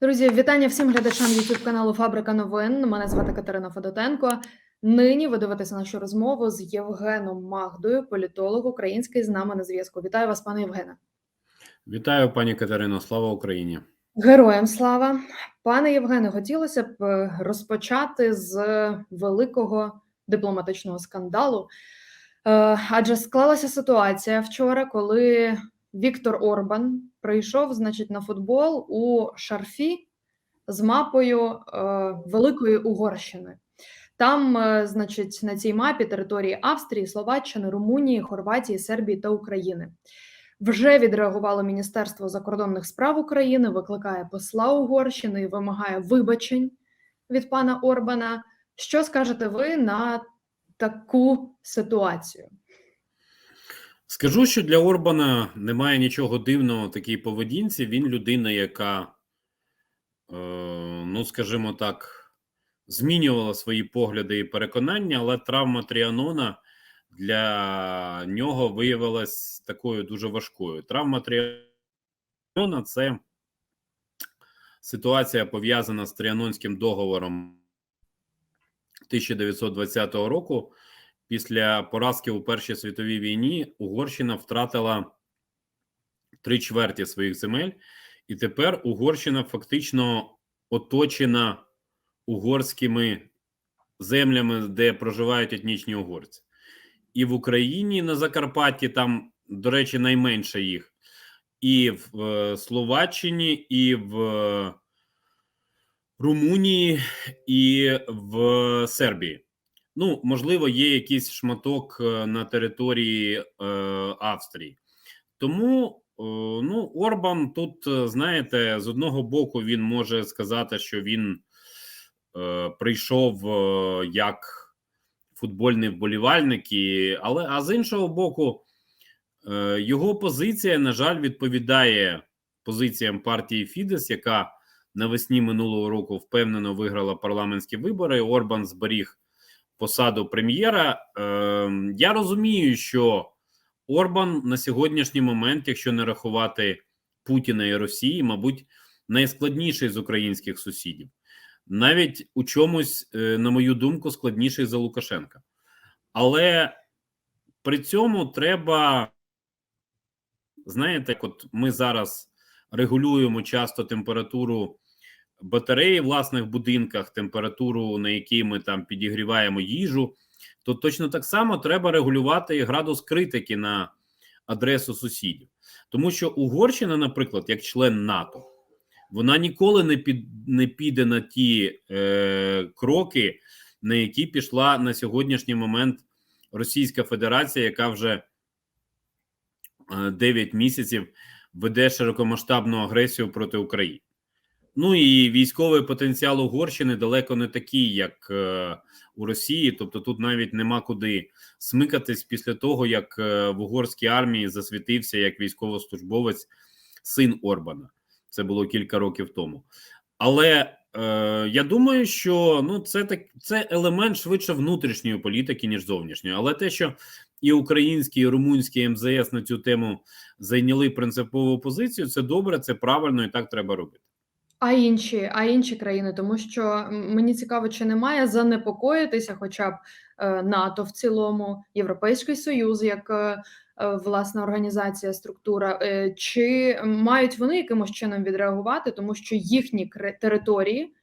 Друзі, вітання всім глядачам YouTube каналу Фабрика новин. Мене звати Катерина Федотенко. Нині ви дивитеся нашу розмову з Євгеном Магдою, політолог український з нами на зв'язку. Вітаю вас, пане Євгене. Вітаю, пані Катерино. Слава Україні. Героям слава, пане Євгене. Хотілося б е, розпочати з великого дипломатичного скандалу. Е, Адже склалася ситуація вчора, коли Віктор Орбан прийшов, значить, на футбол у шарфі з мапою е, Великої Угорщини. Там, е, значить, на цій мапі території Австрії, Словаччини, Румунії, Хорватії, Сербії та України. Вже відреагувало Міністерство закордонних справ України, викликає посла Угорщини і вимагає вибачень від пана Орбана. Що скажете ви на таку ситуацію? Скажу, що для Орбана немає нічого дивного в такій поведінці. Він людина, яка, е, ну скажімо так, змінювала свої погляди і переконання, але травма Тріанона для нього виявилась такою дуже важкою. Травма Тріанона це ситуація пов'язана з Тріанонським договором 1920 року. Після поразки у Першій світовій війні Угорщина втратила три чверті своїх земель, і тепер Угорщина фактично оточена угорськими землями, де проживають етнічні угорці. І в Україні на Закарпатті там, до речі, найменше їх, і в е, Словаччині, і в Румунії, і в Сербії. Ну, можливо, є якийсь шматок е, на території е, Австрії. Тому е, ну, Орбан тут, е, знаєте, з одного боку він може сказати, що він е, прийшов е, як футбольний вболівальник, і, але а з іншого боку, е, його позиція, на жаль, відповідає позиціям партії Фідес, яка навесні минулого року впевнено виграла парламентські вибори. Орбан зберіг посаду прем'єра. Е, я розумію, що Орбан на сьогоднішній момент, якщо не рахувати Путіна і Росії, мабуть, найскладніший з українських сусідів, навіть у чомусь, е, на мою думку, складніший за Лукашенка. Але при цьому треба, знаєте, от ми зараз регулюємо часто температуру батареї в власних будинках, температуру, на якій ми там підігріваємо їжу, то точно так само треба регулювати градус критики на адресу сусідів. Тому що Угорщина, наприклад, як член НАТО, вона ніколи не під не піде на ті е, кроки, на які пішла на сьогоднішній момент Російська Федерація, яка вже е, 9 місяців веде широкомасштабну агресію проти України. Ну і військовий потенціал Угорщини далеко не такий, як е, у Росії. Тобто, тут навіть нема куди смикатись після того, як е, в угорській армії засвітився як військовослужбовець син Орбана. Це було кілька років тому. Але е, я думаю, що ну це так це елемент швидше внутрішньої політики, ніж зовнішньої. Але те, що і українські, і румунські МЗС на цю тему зайняли принципову позицію, це добре, це правильно і так треба робити. А інші, а інші країни, тому що мені цікаво, чи немає занепокоїтися, хоча б е, НАТО в цілому, Європейський Союз, як е, е, власна організація, структура, чи мають вони якимось чином відреагувати, тому що їхні території,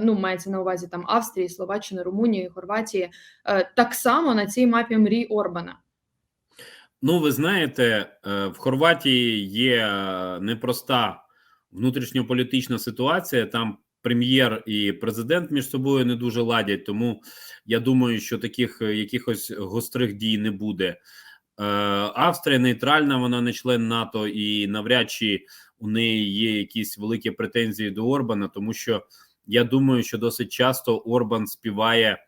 ну мається на увазі там Австрії, Словаччини, Румунії, Хорватії, так само на цій мапі мрій Орбана. Ну, ви знаєте, в Хорватії є непроста внутрішньополітична ситуація. Там прем'єр і президент між собою не дуже ладять. Тому я думаю, що таких е, якихось гострих дій не буде. Е, Австрія нейтральна, вона не член НАТО, і навряд чи у неї є якісь великі претензії до Орбана, тому що я думаю, що досить часто Орбан співає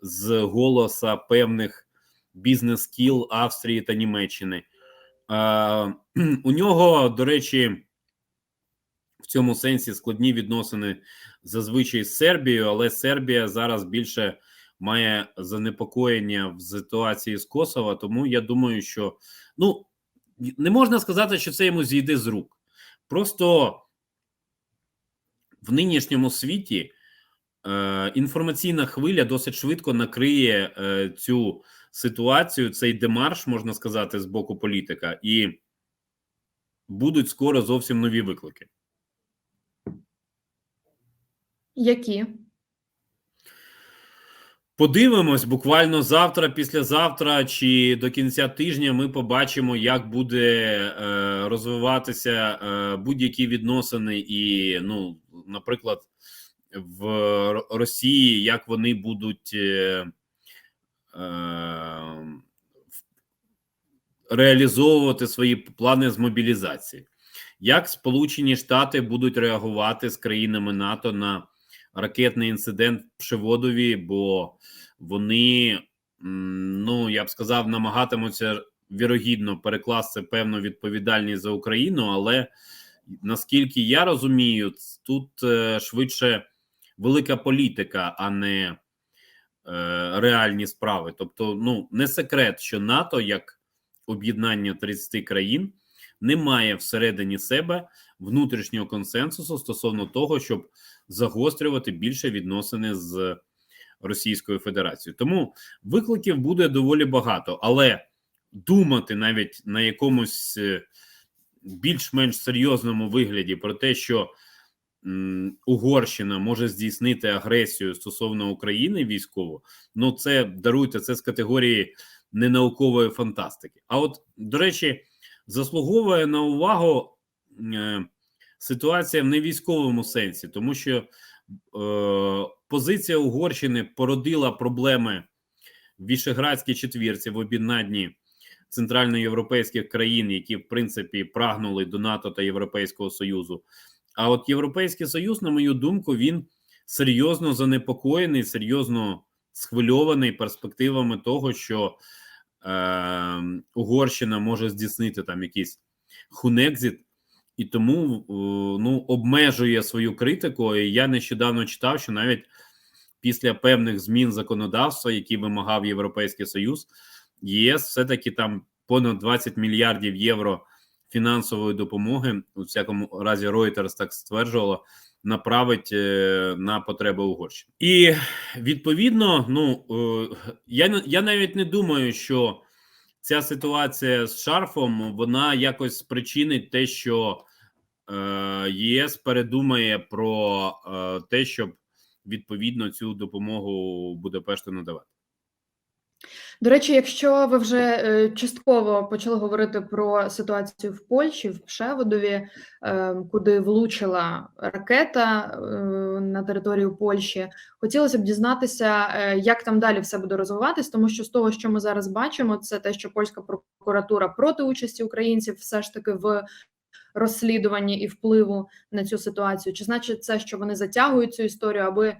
з голоса певних бізнес-кіл Австрії та Німеччини. Е, у нього, до речі, в цьому сенсі складні відносини зазвичай з Сербією, але Сербія зараз більше має занепокоєння в ситуації з Косово. Тому я думаю, що ну не можна сказати, що це йому зійде з рук. Просто в нинішньому світі е, інформаційна хвиля досить швидко накриє е, цю ситуацію, цей демарш, можна сказати, з боку політика, і будуть скоро зовсім нові виклики. Які? Подивимось буквально завтра, післязавтра чи до кінця тижня ми побачимо, як буде е, розвиватися е, будь-які відносини, і, ну, наприклад, в Росії, як вони будуть е, е, реалізовувати свої плани з мобілізації, як Сполучені Штати будуть реагувати з країнами НАТО на ракетний інцидент Пшеводові, бо вони, ну я б сказав, намагатимуться вірогідно перекласти певну відповідальність за Україну, але наскільки я розумію, тут е, швидше велика політика, а не е, реальні справи. Тобто, ну не секрет, що НАТО як об'єднання 30 країн не має всередині себе внутрішнього консенсусу стосовно того, щоб загострювати більше відносини з Російською Федерацією. Тому викликів буде доволі багато, але думати навіть на якомусь е, більш-менш серйозному вигляді про те, що Угорщина може здійснити агресію стосовно України військово, ну це даруйте це з категорії ненаукової фантастики. А от, до речі, заслуговує на увагу е, ситуація в невійськовому сенсі, тому що е, позиція Угорщини породила проблеми в Вішеградській четвірці в об'єднанні центральноєвропейських країн, які в принципі прагнули до НАТО та Європейського Союзу. А от Європейський Союз, на мою думку, він серйозно занепокоєний, серйозно схвильований перспективами того, що Угорщина може здійснити там якийсь хунекзит, і тому е, ну обмежує свою критику. І я нещодавно читав, що навіть після певних змін законодавства, які вимагав Європейський Союз, ЄС все-таки там понад 20 мільярдів євро фінансової допомоги, у всякому разі, Reuters так стверджувало, направить е, на потреби Угорщини. І відповідно, ну е, я я навіть не думаю, що ця ситуація з шарфом вона якось спричинить те, що е, ЄС передумає про те, щоб відповідно цю допомогу Будапешту надавати. До речі, якщо ви вже е, частково почали говорити про ситуацію в Польщі, в Пшеводові, е, куди влучила ракета е, на територію Польщі, хотілося б дізнатися, як там далі все буде розвиватись, тому що з того, що ми зараз бачимо, це те, що польська прокуратура проти участі українців все ж таки в розслідуванні і впливу на цю ситуацію. Чи значить це, що вони затягують цю історію, аби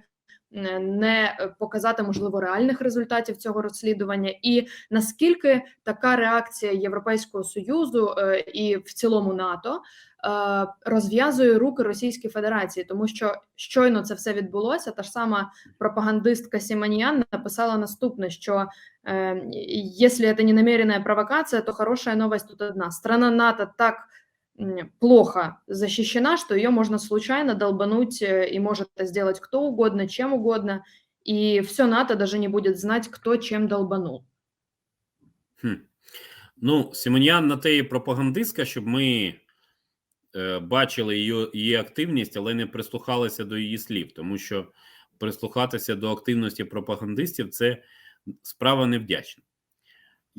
не показати можливо реальних результатів цього розслідування, і наскільки така реакція Європейського союзу е, і в цілому НАТО е, розв'язує руки Російській Федерації, тому що щойно це все відбулося. Та ж сама пропагандистка Сіманіян написала наступне: що е, якщо це не намеренная провокація, то хороша новость тут одна: страна НАТО так плохо защищена, что ее можно случайно долбануть э, и может это сделать кто угодно, чем угодно, и все НАТО даже не будет знать, кто чем долбанул. Хм. Ну, Симоніан на те і пропагандистка, щоб ми е, бачили її, її активність, але не прислухалися до її слів, тому що прислухатися до активності пропагандистів це справа невдячна.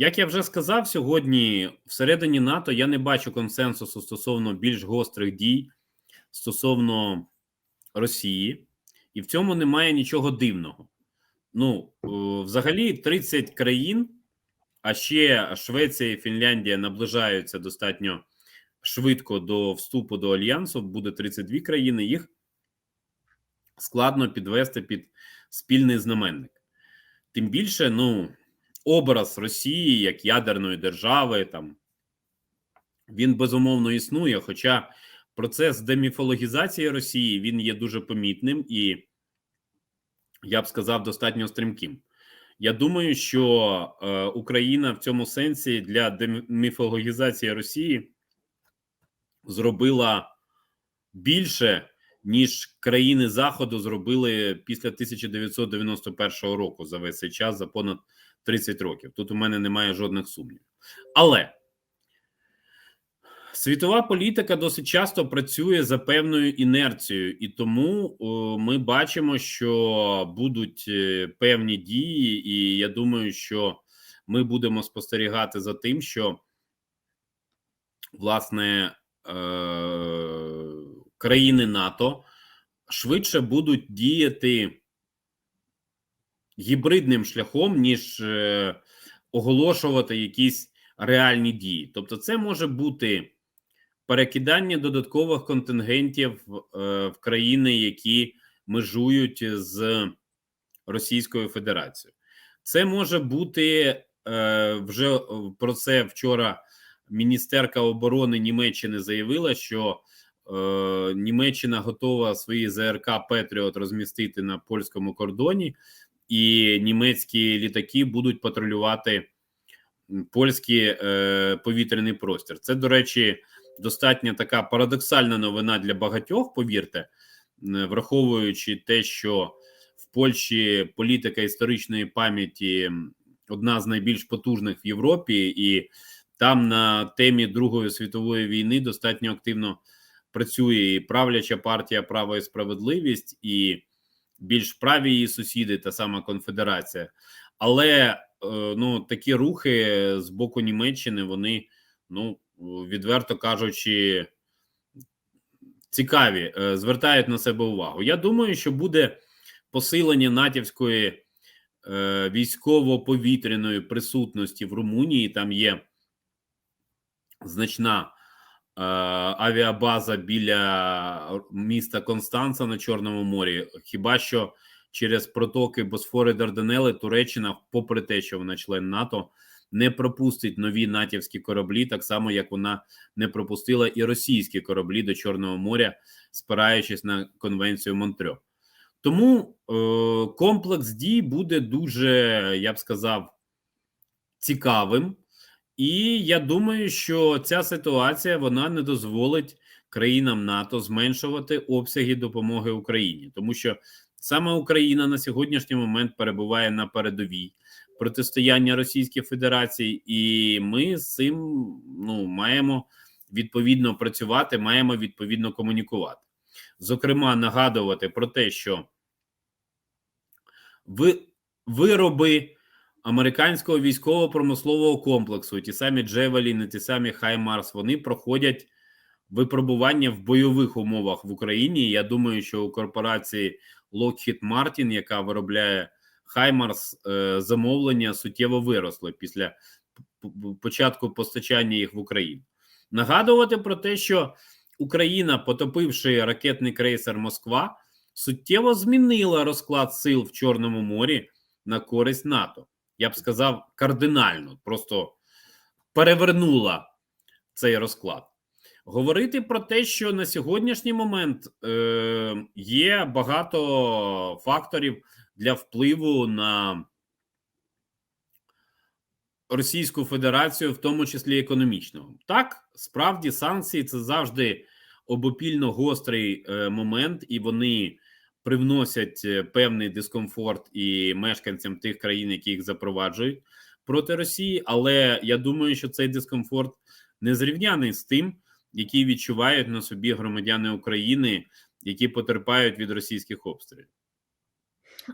Як я вже сказав сьогодні, всередині НАТО я не бачу консенсусу стосовно більш гострих дій стосовно Росії, і в цьому немає нічого дивного. Ну, е, взагалі, 30 країн, а ще Швеція і Фінляндія наближаються достатньо швидко до вступу до альянсу. Буде 32 країни. Їх складно підвести під спільний знаменник. Тим більше, ну, образ Росії як ядерної держави, там він безумовно існує. Хоча процес деміфологізації Росії він є дуже помітним і, я б сказав, достатньо стрімким. Я думаю, що е, Україна в цьому сенсі для деміфологізації Росії зробила більше, ніж країни Заходу зробили після 1991 року за весь цей час за понад 30 років. Тут у мене немає жодних сумнівів. Але світова політика досить часто працює за певною інерцією, і тому ми бачимо, що будуть е, певні дії, і я думаю, що ми будемо спостерігати за тим, що власне е, країни НАТО швидше будуть діяти гібридним шляхом, ніж е, оголошувати якісь реальні дії. Тобто, це може бути перекидання додаткових контингентів е, в країни, які межують з Російською Федерацією. Це може бути е, вже про це вчора. Міністерка оборони Німеччини заявила, що е, Німеччина готова свої ЗРК Петріот розмістити на польському кордоні, і німецькі літаки будуть патрулювати польський е, повітряний простір. Це, до речі, достатньо така парадоксальна новина для багатьох. Повірте, враховуючи те, що в Польщі політика історичної пам'яті одна з найбільш потужних в Європі, і там на темі Другої світової війни достатньо активно працює і правляча партія Право і справедливість, і більш праві її сусіди, та сама конфедерація. Але ну такі рухи з боку Німеччини вони ну відверто кажучи цікаві, звертають на себе увагу. Я думаю, що буде посилення натівської е, військово-повітряної присутності в Румунії. Там є значна е, авіабаза біля міста Констанца на Чорному морі. Хіба що через протоки Босфори Дарданели Туреччина, попри те, що вона член НАТО, не пропустить нові натівські кораблі, так само як вона не пропустила і російські кораблі до Чорного моря, спираючись на конвенцію Монтрьо. Тому е, комплекс дій буде дуже, я б сказав, цікавим. І я думаю, що ця ситуація вона не дозволить країнам НАТО зменшувати обсяги допомоги Україні, тому що саме Україна на сьогоднішній момент перебуває на передовій протистояння Російській Федерації, і ми з цим ну маємо відповідно працювати, маємо відповідно комунікувати. Зокрема, нагадувати про те, що ви вироби американського військово-промислового комплексу, ті самі Джевеліни, ті самі Хаймарс, вони проходять випробування в бойових умовах в Україні. Я думаю, що у корпорації Lockheed Martin, яка виробляє Хаймарс, е, замовлення суттєво виросли після початку постачання їх в Україну. Нагадувати про те, що Україна, потопивши ракетний крейсер Москва, суттєво змінила розклад сил в Чорному морі на користь НАТО я б сказав, кардинально, просто перевернула цей розклад. Говорити про те, що на сьогоднішній момент е, є багато факторів для впливу на Російську Федерацію, в тому числі економічного. Так, справді санкції це завжди обопільно гострий е, момент, і вони привносять е, певний дискомфорт і мешканцям тих країн, які їх запроваджують проти Росії. Але я думаю, що цей дискомфорт не зрівняний з тим, який відчувають на собі громадяни України, які потерпають від російських обстрілів.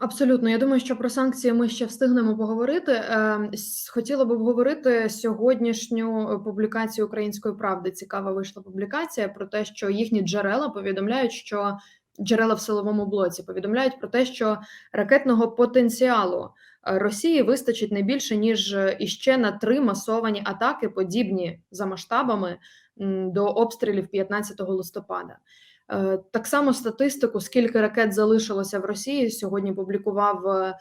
Абсолютно, я думаю, що про санкції ми ще встигнемо поговорити. Ем, хотіла б обговорити сьогоднішню публікацію Української правди. Цікава вийшла публікація про те, що їхні джерела повідомляють, що джерела в силовому блоці повідомляють про те, що ракетного потенціалу е, Росії вистачить не більше ніж е, іще на три масовані атаки, подібні за масштабами до обстрілів 15 листопада. Е, так само статистику, скільки ракет залишилося в Росії, сьогодні публікував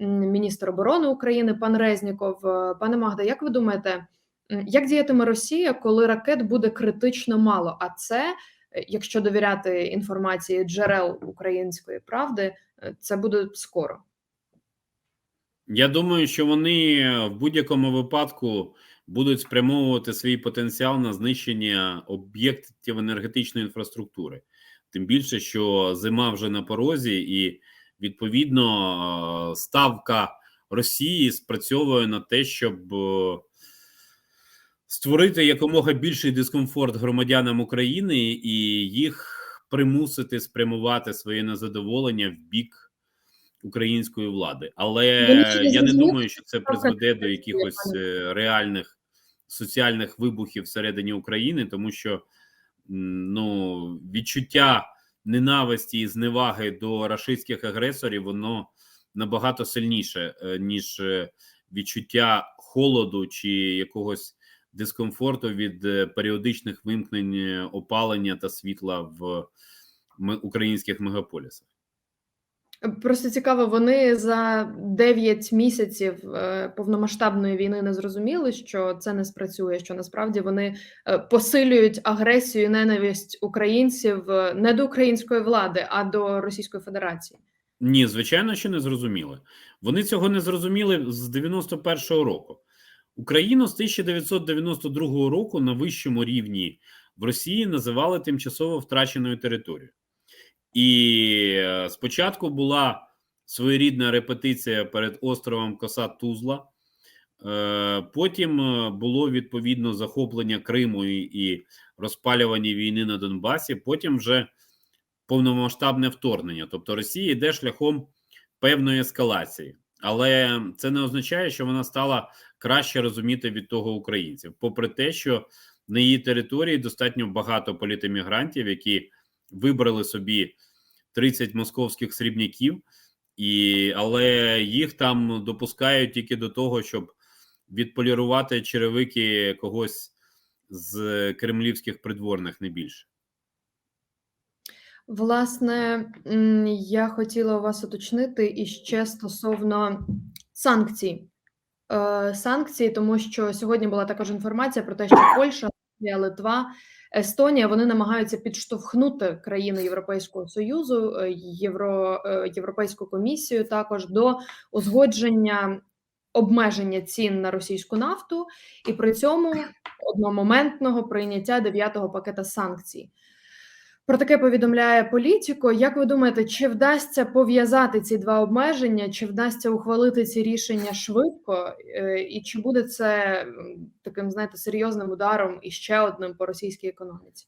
міністр оборони України пан Резніков. Пане Магда, як ви думаєте, як діятиме Росія, коли ракет буде критично мало? А це якщо довіряти інформації джерел української правди, е, це буде скоро. Я думаю, що вони в будь-якому випадку будуть спрямовувати свій потенціал на знищення об'єктів енергетичної інфраструктури. Тим більше, що зима вже на порозі, і відповідно е, ставка Росії спрацьовує на те, щоб е, створити якомога більший дискомфорт громадянам України і їх примусити спрямувати своє незадоволення в бік української влади. Але я не думаю, що це призведе до якихось е, реальних соціальних вибухів всередині України, тому що ну відчуття ненависті і зневаги до рашистських агресорів воно набагато сильніше, е, ніж е, відчуття холоду чи якогось дискомфорту від е, періодичних вимкнень е, опалення та світла в українських мегаполісах. Просто цікаво, вони за 9 місяців е, повномасштабної війни не зрозуміли, що це не спрацює. Що насправді вони е, посилюють агресію і ненависть українців е, не до української влади, а до Російської Федерації. Ні, звичайно, що не зрозуміли. Вони цього не зрозуміли з 91-го року. Україну з 1992 року на вищому рівні в Росії називали тимчасово втраченою територією. І е, спочатку була своєрідна репетиція перед островом Коса Тузла. Е, Потім е, було відповідно захоплення Криму і, і розпалювання війни на Донбасі. Потім вже повномасштабне вторгнення. Тобто Росія йде шляхом певної ескалації, але це не означає, що вона стала краще розуміти від того українців, попри те, що на її території достатньо багато політемігрантів, які вибрали собі 30 московських срібняків, і але їх там допускають тільки до того, щоб відполірувати черевики когось з кремлівських придворних, не більше. Власне, я хотіла вас уточнити іще стосовно санкцій. Е, Санкції, тому що сьогодні була також інформація про те, що Польща, Литва, Естонія вони намагаються підштовхнути країни Європейського союзу, е, Євро, е, Європейську комісію також до узгодження обмеження цін на російську нафту, і при цьому одномоментного прийняття дев'ятого пакета санкцій. Про таке повідомляє політико. Як ви думаєте, чи вдасться пов'язати ці два обмеження, чи вдасться ухвалити ці рішення швидко, е, і чи буде це таким, знаєте, серйозним ударом і ще одним по російській економіці?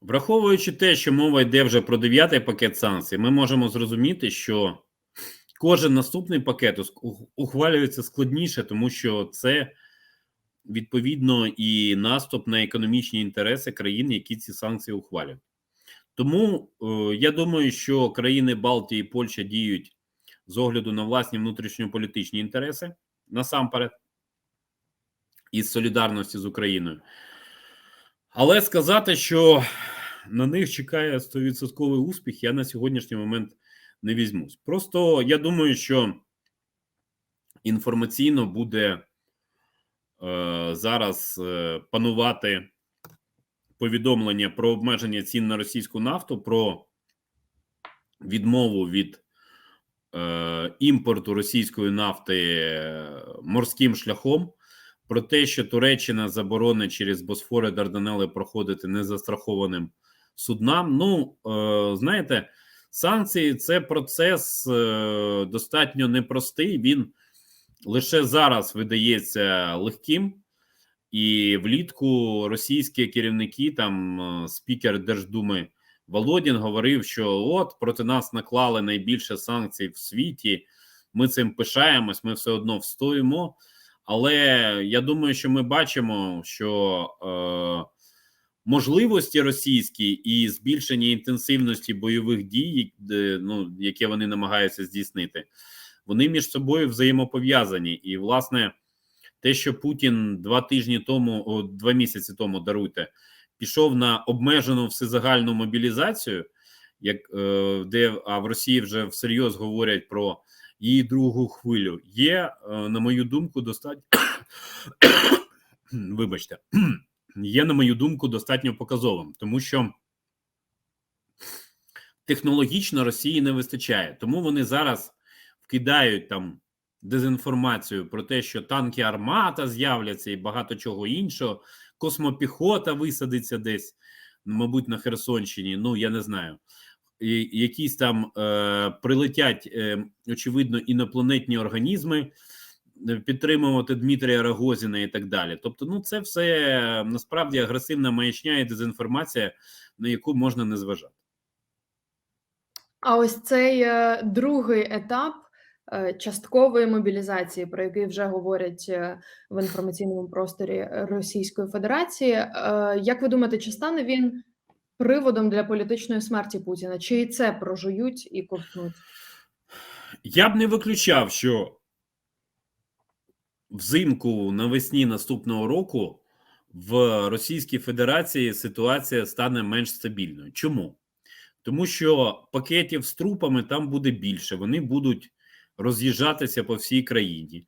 Враховуючи те, що мова йде вже про дев'ятий пакет санкцій, ми можемо зрозуміти, що кожен наступний пакет ухвалюється складніше, тому що це відповідно і наступ на економічні інтереси країн, які ці санкції ухвалюють. Тому е, я думаю, що країни Балтії і Польща діють з огляду на власні внутрішньополітичні інтереси насамперед із солідарності з Україною. Але сказати, що на них чекає 100% успіх, я на сьогоднішній момент не візьмусь. Просто я думаю, що інформаційно буде зараз е, панувати повідомлення про обмеження цін на російську нафту, про відмову від е, імпорту російської нафти е, морським шляхом, про те, що Туреччина заборонить через Босфори Дарданели проходити незастрахованим суднам. Ну, е, знаєте, санкції це процес е, достатньо непростий. Він лише зараз видається легким. І влітку російські керівники, там е, спікер Держдуми Володін говорив, що от проти нас наклали найбільше санкцій в світі. Ми цим пишаємось, ми все одно встоїмо. Але я думаю, що ми бачимо, що е, можливості російські і збільшення інтенсивності бойових дій, де, ну, яке вони намагаються здійснити, вони між собою взаємопов'язані. І, власне, те, що Путін два тижні тому, о, два місяці тому даруйте, пішов на обмежену всезагальну мобілізацію, як е, де а в Росії вже всерйоз говорять про її другу хвилю, є, е, на мою думку, достатньо вибачте, є, на мою думку, достатньо показовим, тому що технологічно Росії не вистачає, тому вони зараз вкидають там дезінформацію про те, що танки армата з'являться і багато чого іншого, космопіхота висадиться десь мабуть, на Херсонщині. Ну я не знаю. І якісь там е, прилетять, е, очевидно, інопланетні організми е, підтримувати Дмитрія Рогозіна і так далі. Тобто, ну це все е, насправді агресивна маячня і дезінформація, на яку можна не зважати. А ось цей е, другий етап часткової мобілізації, про який вже говорять е, в інформаційному просторі Російської Федерації. е, Як ви думаєте, чи стане він приводом для політичної смерті Путіна? Чи і це прожують і ковтнуть? Я б не виключав, що взимку навесні наступного року в Російській Федерації ситуація стане менш стабільною. Чому? Тому що пакетів з трупами там буде більше, вони будуть роз'їжджатися по всій країні.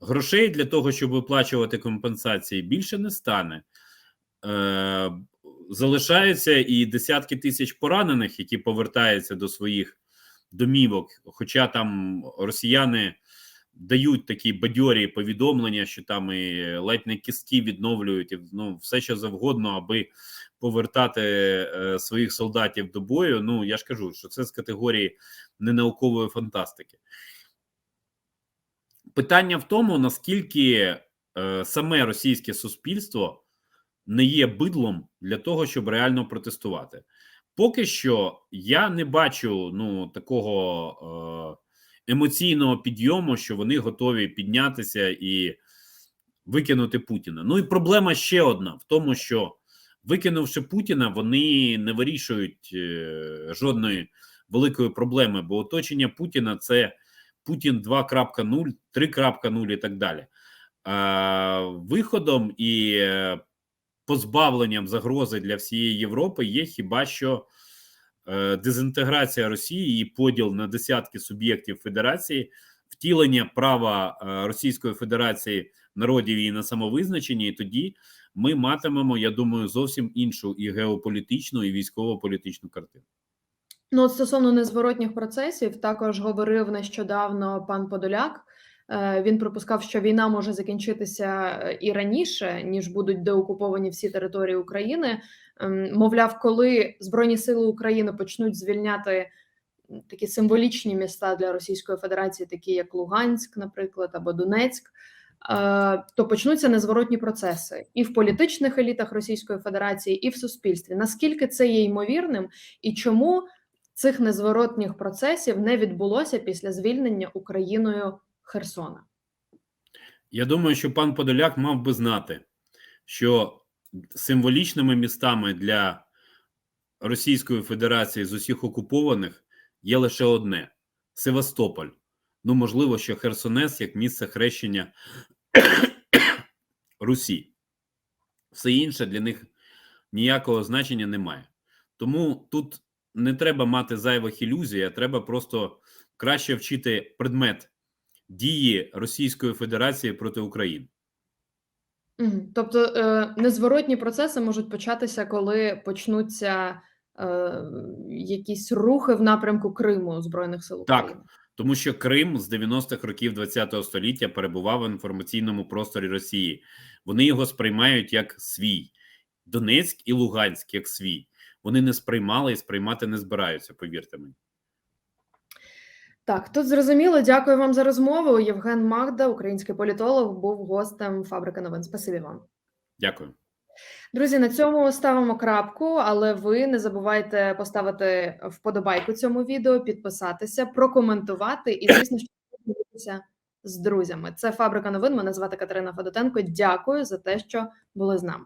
Грошей для того, щоб виплачувати компенсації, більше не стане. Е, залишаються і десятки тисяч поранених, які повертаються до своїх домівок. Хоча там росіяни дають такі бадьорі повідомлення, що там і ледь не кістки відновлюють, і, ну все що завгодно, аби повертати е, своїх солдатів до бою. Ну я ж кажу, що це з категорії ненаукової фантастики. Питання в тому, наскільки е, саме російське суспільство не є бидлом для того, щоб реально протестувати. Поки що я не бачу ну такого е, емоційного підйому, що вони готові піднятися і викинути Путіна. Ну і проблема ще одна в тому, що викинувши Путіна, вони не вирішують е, жодної великої проблеми, бо оточення Путіна це Путін 2.0, 3.0 і так далі. Виходом і е, позбавленням загрози для всієї Європи є хіба що е, дезінтеграція Росії і поділ на десятки суб'єктів Федерації, втілення права е, Російської Федерації народів і на самовизначення, і тоді ми матимемо, я думаю, зовсім іншу і геополітичну, і військово-політичну картину. Ну, от стосовно незворотніх процесів, також говорив нещодавно пан Подоляк. Е, Він припускав, що війна може закінчитися е, і раніше, ніж будуть деокуповані всі території України. Ем, Мовляв, коли Збройні Сили України почнуть звільняти такі символічні міста для Російської Федерації, такі як Луганськ, наприклад, або Донецьк, е, то почнуться незворотні процеси і в політичних елітах Російської Федерації, і в суспільстві. Наскільки це є ймовірним, і чому цих незворотніх процесів не відбулося після звільнення Україною Херсона? Я думаю, що пан Подоляк мав би знати, що символічними містами для Російської Федерації з усіх окупованих є лише одне Севастополь. Ну, можливо, що Херсонес як місце хрещення Русі. Все інше для них ніякого значення немає. Тому тут не треба мати зайвих ілюзій, а треба просто краще вчити предмет дії Російської Федерації проти України. Тобто е, незворотні процеси можуть початися, коли почнуться е, якісь рухи в напрямку Криму Збройних сил Так. Тому що Крим з 90-х років ХХ століття перебував в інформаційному просторі Росії. Вони його сприймають як свій. Донецьк і Луганськ як свій. Вони не сприймали і сприймати не збираються, повірте мені. Так, тут зрозуміло. Дякую вам за розмову. Євген Магда, український політолог, був гостем фабрики новин. Спасибі вам. Дякую. Друзі, на цьому ставимо крапку, але ви не забувайте поставити вподобайку цьому відео, підписатися, прокоментувати і, звісно, що поділитися з друзями. Це фабрика новин. Мене звати Катерина Федотенко. Дякую за те, що були з нами.